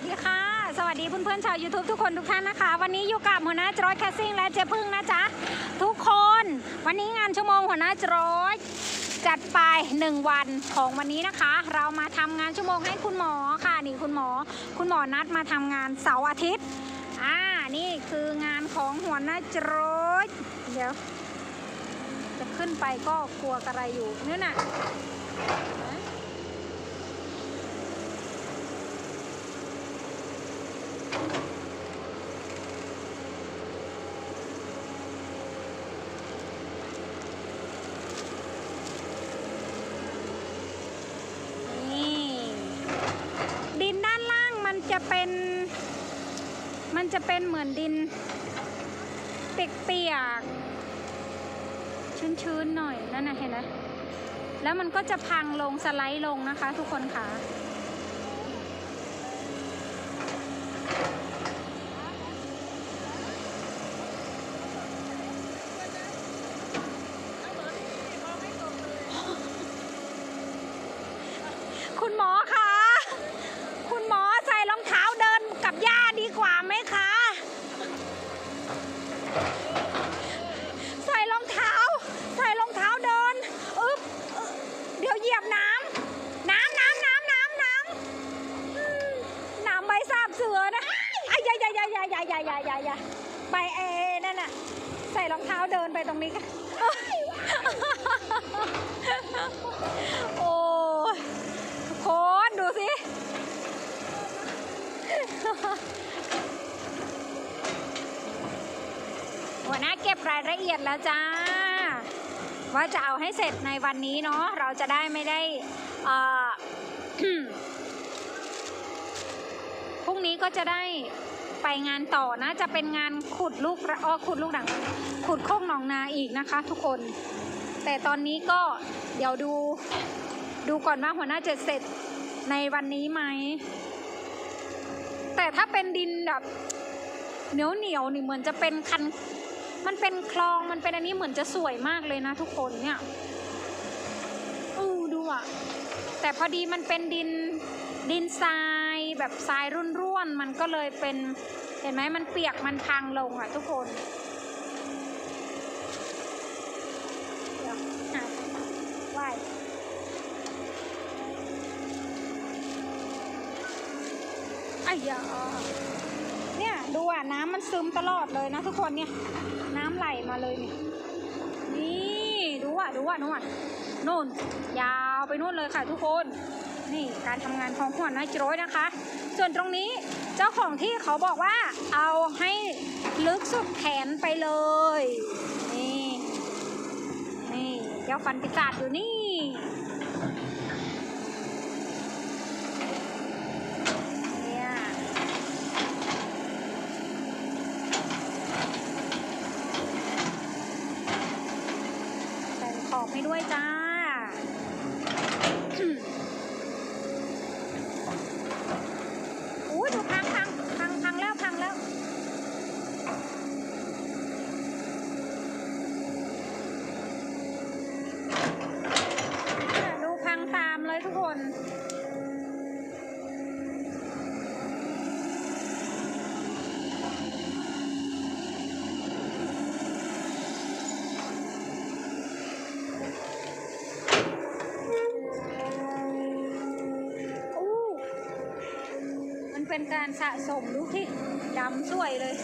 วัสดีค่ะ สวัสดีเพื่อนๆชาว YouTube ทุกคนทุกท่านนะคะ วันนี้อยู่กับหัวหน้าจรอยแคสซิ่งและเจ๊พึ่งนะจ๊ะ ทุกคน วันนี้งานชั่วโมงหัวหน้าจรอยจัดไป1วันของวันนี้นะคะ เรามาทำงานชั่วโมงให้คุณหมอค่ะนี่คุณหมอ คุณหมอนัดมาทำงานเสาร์อาทิตย์อ่านี่คืองานของหัวหน้าจรอยเดี๋ยว จะขึ้นไปก็กลัวกระไรอยู่นี่น่ะ นี่ดินด้านล่างมันจะเป็น มันจะเป็นเหมือนดิน เปียกๆ ชื้นๆ หน่อยนั่นนะเห็นไหมแล้วมันก็จะพังลงสไลด์ลงนะคะ ทุกคนค่ะ คุณหมอคะ อย่าอย่าอย่าอย่าอย่าอย่าไปเอนั่นน่ะ ใส่รองเท้าเดินไปตรงนี้กันโอ้โคนดูสิ หัวหน้าเก็บรายละเอียดแล้วจ้า ว่าจะเอาให้เสร็จในวันนี้เนาะเราจะได้ไม่ได้พรุ่งนี้ก็จะได้ ไปงานต่อนะ จะเป็นงานขุดลูกระอ้อขุดลูกดัง ขุดโคกหนองนาอีกนะคะ ทุกคน แต่ตอนนี้ก็เดี๋ยวดูดูก่อนว่าหัวหน้าจะเสร็จในวันนี้ไหม แต่ถ้าเป็นดินแบบเหนียวเหนียวนี่เหมือนจะเป็นคัน มันเป็นคลองมันเป็นอันนี้เหมือนจะสวยมากเลยนะ ทุกคนเนี่ยอือดูอะ แต่พอดีมันเป็นดินดินทรายแบบทรายรุ่น วนมันก็เลยเป็นเห็นไหมมันเปียกมันพังลงอะทุกคนเดี๋ยวหาว่ายอ้ยาเนี่ยดูอะน้ำมันซึมตลอดเลยนะทุกคนเนี่ยน้ำไหลมาเลยนี่นี่ดูอะดูอะดูอะนู่นยาวไปนู่นเลยค่ะทุกคน นี่การทำงานของหัวหน้าจรอยนะคะ ส่วนตรงนี้เจ้าของที่เขาบอกว่าเอาให้ลึกสุดแขนไปเลย นี่ นี่เจ้าฟันปิศาจอยู่นี่ เนี่ย แต่งขอบให้ด้วยจ้า อุ้ยดูพังพังพังพังแล้วพังแล้ว เนี่ยดูพังตามเลยทุกคน อู้มัน เป็นการสะสมดูที่ดำสวยเลย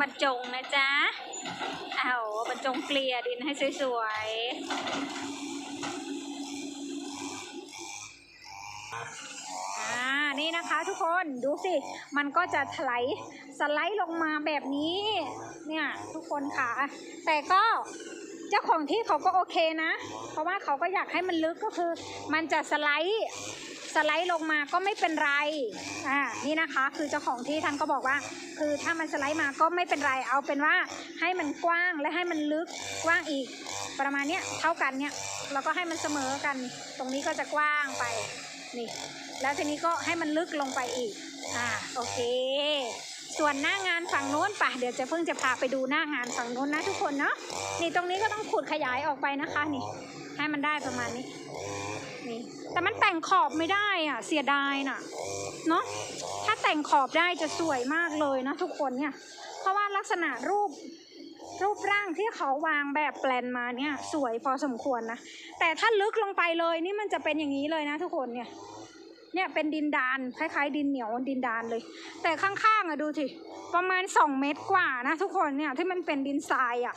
บรรจงนะจ๊ะ เอาบรรจงเกลี่ยดินให้สวยๆ อ่า นี่นะคะทุกคนดูสิ มันก็จะถลายสไลด์ลงมาแบบนี้ เนี่ย ทุกคนค่ะ แต่ก็เจ้าของที่เขาก็โอเคนะ เพราะว่าเขาก็อยากให้มันลึกก็คือ มันจะสไลด์ สไลด์ลงมาก็ไม่เป็นไร อ่า นี่นะคะ คือเจ้าของที่ท่านก็บอกว่า คือถ้ามันสไลด์มาก็ไม่เป็นไร เอาเป็นว่าให้มันกว้างและให้มันลึกกว้างอีก ประมาณเนี้ยเท่ากันเนี่ยแล้วก็ให้มันเสมอกัน ตรงนี้ก็จะกว้างไป นี่ แล้วทีนี้ก็ให้มันลึกลงไปอีก อ่า โอเค ส่วนหน้างานฝั่งโน้นป่ะเดี๋ยวจะเพิ่งจะพาไปดูหน้างานฝั่งโน้นนะทุกคนเนาะ นี่ตรงนี้ก็ต้องขุดขยายออกไปนะคะ นี่ ให้มันได้ประมาณนี้ นี่แต่มันแต่งขอบไม่ได้อะ เสียดายน่ะเนาะถ้าแต่งขอบได้จะสวยมากเลยนะทุกคนเนี่ย เพราะว่าลักษณะรูปรูปร่างที่เขาวางแบบแปลนมาเนี่ย สวยพอสมควรนะ แต่ถ้าลึกลงไปเลยนี่มันจะเป็นอย่างนี้เลยนะทุกคนเนี่ย เนี่ยเป็นดินดานคล้ายๆ ดินเหนียวดินดานเลย แต่ข้างๆอะดูสิประมาณสองเมตรกว่านะทุกคนเนี่ยที่มันเป็นดินทรายอะ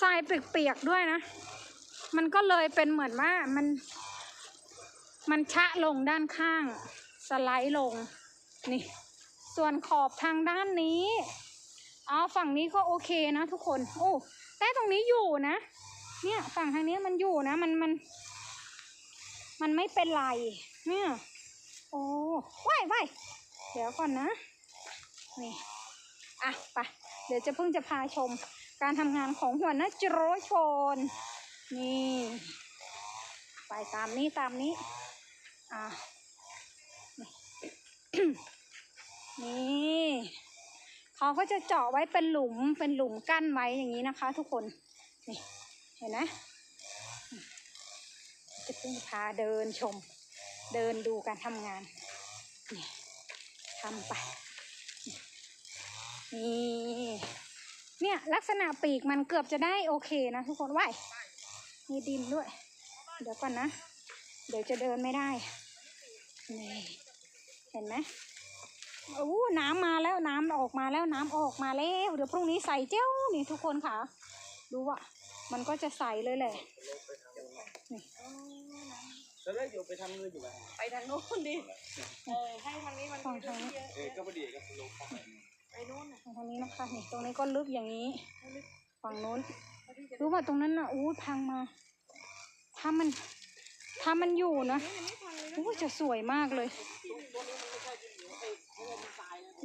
ทรายเปียกๆด้วยนะ มันก็เลยเป็นเหมือนว่ามัน มันชะลงด้านข้าง สไลด์ลง นี่ ส่วนขอบทางด้านนี้อ๋อฝั่งนี้ก็โอเคนะทุกคน โอ้แต่ตรงนี้อยู่นะ เนี่ยฝั่งทางนี้มันอยู่นะ มันมัน มันไม่เป็นไร เนี่ย โอ้ว่ายว่ายเดี๋ยวก่อนนะ นี่ อะไป เดี๋ยวจะเพิ่งจะพาชม การทำงานของหัวหน้าจโรชน นี่ ไปตามนี้ตามนี้ อะนี่เขาก็จะเจาะไว้เป็นหลุมเป็นหลุมกั้นไว้อย่างนี้นะคะ ทุกคนนี่เห็นไหมจะเพิ่งพาเดินชม เดินดูการทำงานนี่ทำไปนี่เนี่ยลักษณะปีกมันเกือบจะได้โอเคนะทุกคนว่ายมีดินด้วย เดี๋ยวก่อนนะ เดี๋ยวจะเดินไม่ได้ นี่เห็นไหมโอ้น้ำมาแล้วน้ำออกมาแล้วน้ำออกมาแล้ว เดี๋ยวพรุ่งนี้ใส่เจ้านี่ทุกคนค่ะ ดูว่ามันก็จะใสเลยแหละนี่แล้วได้อยู่ไปทำเงินอยู่ไหมไปทางโน้นดิ เออให้ทางนี้มันฝั่งมีทางนี้เยอะเออก็พอดีก็ลงเข้าไปไปโน้นน่ะตรงนี้นะคะนี่ตรงนี้ก็ลึกอย่างนี้ ฝั่งนู้น รู้ว่าตรงนั้นน่ะอู้พังมา ถ้ามัน ถ้ามันอยู่นะอู้จะสวยมากเลย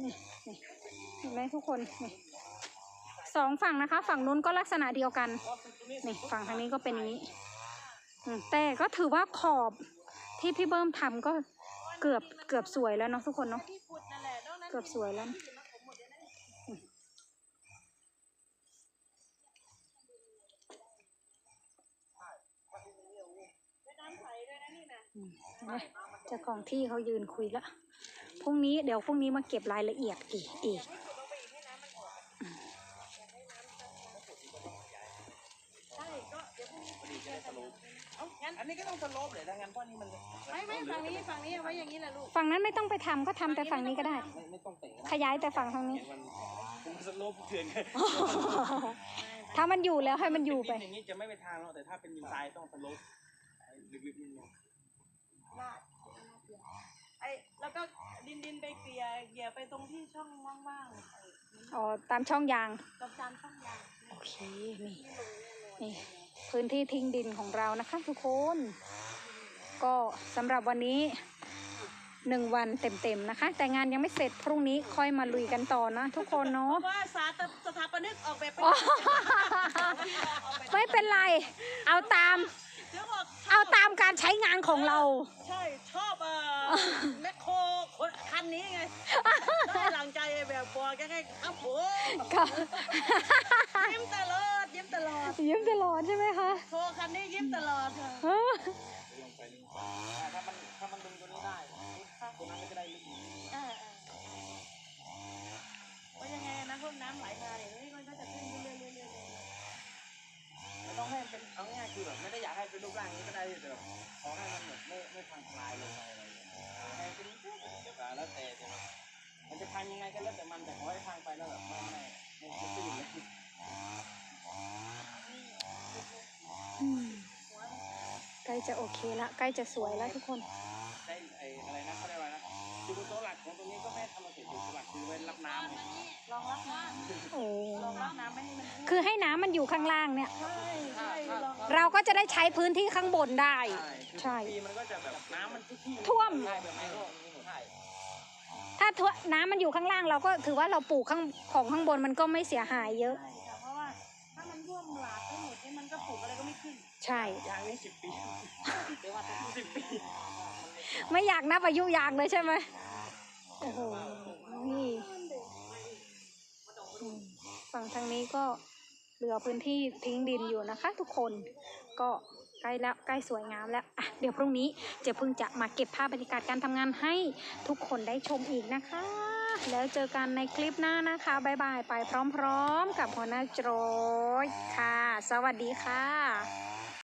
นี่นี่เห็นไหมทุกคนนี่สองฝั่งนะคะ ฝั่งนู้นก็ลักษณะเดียวกันนี่ฝั่งทางนี้ก็เป็นอย่างนี้แต่ก็ถือว่าขอบที่พี่เบิ้มทำก็เกือบเกือบสวยแล้วเนาะทุกคนเนาะเกือบสวยแล้ว น้ำใสด้วยนะนี่นะ อืมเห็ นไหมเจ้าของที่เขายืนคุยแล้วพรุ่งนี้เดี๋ยวพรุ่งนี้มาเก็บรายละเอียดอีกอีกใช่ก็เดี๋ยวพรุ่งนี้คุยกันเอ้างั้นอันนี้ก็ต้องสโลปเลยถ้างั้นเพราะนี่มันไม่ไม่ฝั่งนี้ฝั่งนี้เอาไว้อย่างนี้แหละลูกฝั่งนั้นไม่ต้องไปทำก็ทำแต่ฝั่งนี้ก็ได้ ไม่ไม่ต้องแต่งขยายแต่ฝั่งทางนี้ มันมันสโลปเถื่อนกันถ้ามันอยู่แล้วให้มันอยู่ไปอย่างนี้จะไม่ไปทางแล้วแต่ถ้าเป็นทรายต้องสโลปลึกๆนิดนึง ลาดไอ้แล้วก็ดินดินไปเกลี่ยเกลี่ยไปตรงที่ช่องว่างๆไอ้อ๋อตามช่องยางกับจานช่องยางโอเคนี่ นี่ พื้นที่ทิ้งดินของเรานะคะทุกคน ก็สำหรับวันนี้หนึ่งวันเต็มๆนะคะ แต่งานยังไม่เสร็จพรุ่งนี้ค่อยมาลุยกันต่อนะทุกคนเนาะเพราะว่าสาธสถาปนิกออกแบบเป็นอ๋อไม่เป็นไร เอาตาม เดี๋ยวบอกเอาตามการใช้งานของเรา ใช่ชอบเอ่อแมคโครคนคันนี้ไงได้หลังใจแบบบอกแค่ครับผมค่ะยิ้มตลอดยิ้มตลอดยิ้มตลอดใช่ไหมคะโทรคันนี้ยิ้มตลอดค่ะเออลงไปนี่ถ้ามันถ้ามันดึงตัวนี้ได้ตัวนั้นก็จะได้ลึกอ่าๆว่ายังไงนะพวกน้ำไหลมาเนี่ย ให้เป็นเอาง่ายคือแบบไม่ได้อยากให้เป็นรูปร่างนี้ก็ได้แต่แบบขอให้มันแบบไม่ไม่พังทลายลงไปอะไรอย่างเงี้ยให้เป็นเดี๋ยวแล้วแต่แต่มันจะพังยังไงก็แล้วแต่มันแต่ขอให้พังไปแล้วแบบไม่ไม่มันจะตื่นเลยอืมใกล้จะโอเคละใกล้จะสวยแล้วทุกคน ไว้รับน้ำไงลองรับน้โอ้ำลองรับน้ำไม่ให้มันคือให้น้ำมันอยู่ข้างล่างเนี่ย ใช่ใช่ลองเราก็จะได้ใช้พื้นที่ข้างบนได้คือใช่ ปีมันก็จะแบบน้ำมันทุกที่ท่วม ได้แบบนี้ก็ใช่ถ้าทั่วน้ำมันอยู่ข้างล่างเราก็ถือว่าเราปลูกข้างของข้างบนมันก็ไม่เสียหายเยอะ ใช่ค่ะเพราะว่าถ้ามันร่วมหลากไปหมดนี่มันก็ปลูกอะไรก็ไม่ขึ้นใช่ ยางนี่สิบปีเรียกว่าสิบปีไม่อยากนับอายุยางเลยใช่ไหมโอ้โห นี่อืมฝั่ง ทางนี้ก็เหลือพื้นที่ทิ้งดินอยู่นะคะ ทุกคนก็ใกล้แล้วใกล้สวยงามแล้วอะเดี๋ยวพรุ่งนี้เจะเพิ่งจะมาเก็บภาพบรรยากาศการทำงานให้ทุกคนได้ชมอีกนะคะ แล้วเจอกันในคลิปหน้านะคะบ๊ายบายไปพร้อมๆ กับหัวหน้าโจรยค่ะ สวัสดีค่ะ